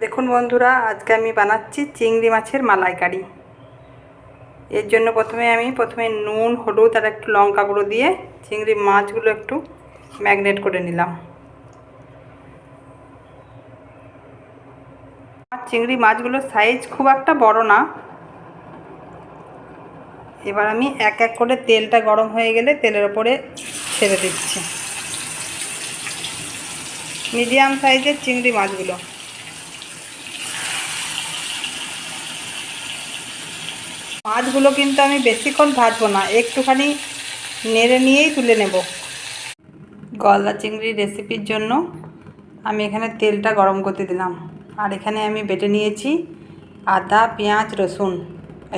দেখুন বন্ধুরা, আজকে আমি বানাচ্ছি চিংড়ি মাছের মালাইকারি। এর জন্য প্রথমে আমি, প্রথমে নুন, হলুদ আর একটু লঙ্কা গুঁড়ো দিয়ে চিংড়ি মাছগুলো একটু ম্যাগনেট করে নিলাম। চিংড়ি মাছগুলোর সাইজ খুব একটা বড় না। এবার আমি এক এক করে তেলটা গরম হয়ে গেলে তেলের ওপরে ছেড়ে দিচ্ছি। মিডিয়াম সাইজের চিংড়ি মাছগুলো। মাছগুলো কিন্তু আমি বেশিক্ষণ ভাজবো না, একটুখানি নেড়ে নিয়েই তুলে নেব। গলদা চিংড়ির রেসিপির জন্য আমি এখানে তেলটা গরম করতে দিলাম। আর এখানে আমি বেটে নিয়েছি আদা, পেঁয়াজ, রসুন।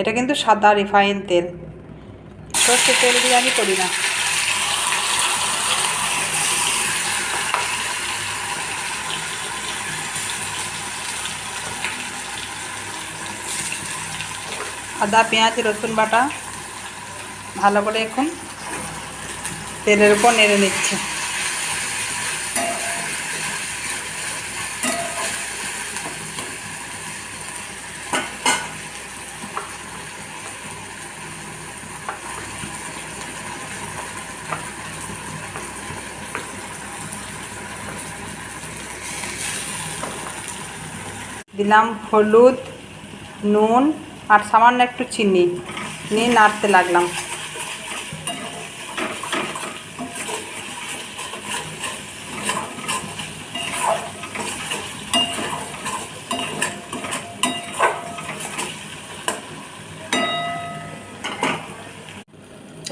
এটা কিন্তু সাদা রিফাইন তেল। সর্ষে তেল দিয়ে আমি করি না। আদা পেঁয়াজ রসুন বাটা ভালো করে এখন তেলের উপর নেড়ে নিচ্ছে। দিলাম হলুদ নুন আর সামান্য একটু চিনি নিয়ে নাড়তে লাগলাম।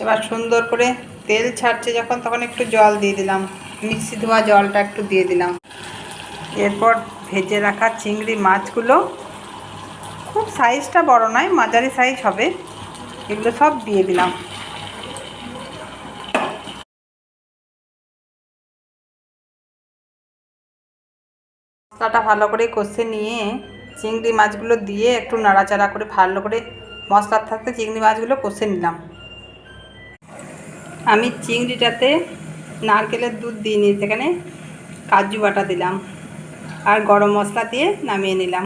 এবার সুন্দর করে তেল ছাড়ছে যখন, তখন একটু জল দিয়ে দিলাম। মিক্সি ধোয়া জলটা একটু দিয়ে দিলাম। এরপর ভেজে রাখা চিংড়ি মাছগুলো খুব সাইজটা বড় নয়, মাঝারি সাইজ হবে। এগুলো সব দিয়ে দিলাম। মশলাটা ভালো করে কষে নিয়ে চিংড়ি মাছগুলো দিয়ে একটু নাড়াচাড়া করে, ভালো করে মশলার থাকতে চিংড়ি মাছগুলো কষে নিলাম। আমি চিংড়িটাতে নারকেলের দুধ দিইনি সেখানে কাজু বাটা দিলাম। আর গরম মশলা দিয়ে নামিয়ে নিলাম।